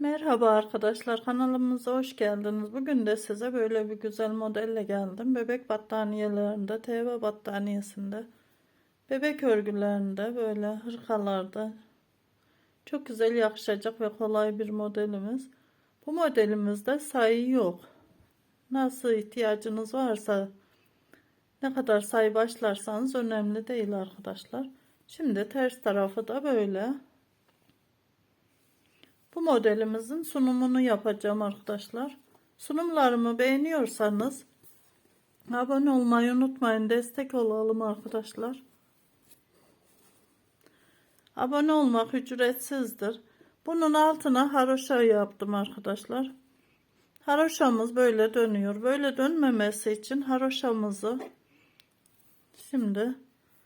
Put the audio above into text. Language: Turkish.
Merhaba arkadaşlar kanalımıza hoş geldiniz. Bugün de size böyle bir güzel modelle geldim. Bebek battaniyelerinde, TV battaniyesinde, bebek örgülerinde böyle hırkalarda çok güzel yakışacak ve kolay bir modelimiz. Bu modelimizde sayı yok. Nasıl ihtiyacınız varsa ne kadar sayı başlarsanız önemli değil arkadaşlar. Şimdi ters tarafı da böyle. Bu modelimizin sunumunu yapacağım arkadaşlar. Sunumlarımı beğeniyorsanız abone olmayı unutmayın. Destek olalım arkadaşlar. Abone olmak ücretsizdir. Bunun altına haroşa yaptım arkadaşlar. Haroşamız böyle dönüyor. Böyle dönmemesi için haroşamızı şimdi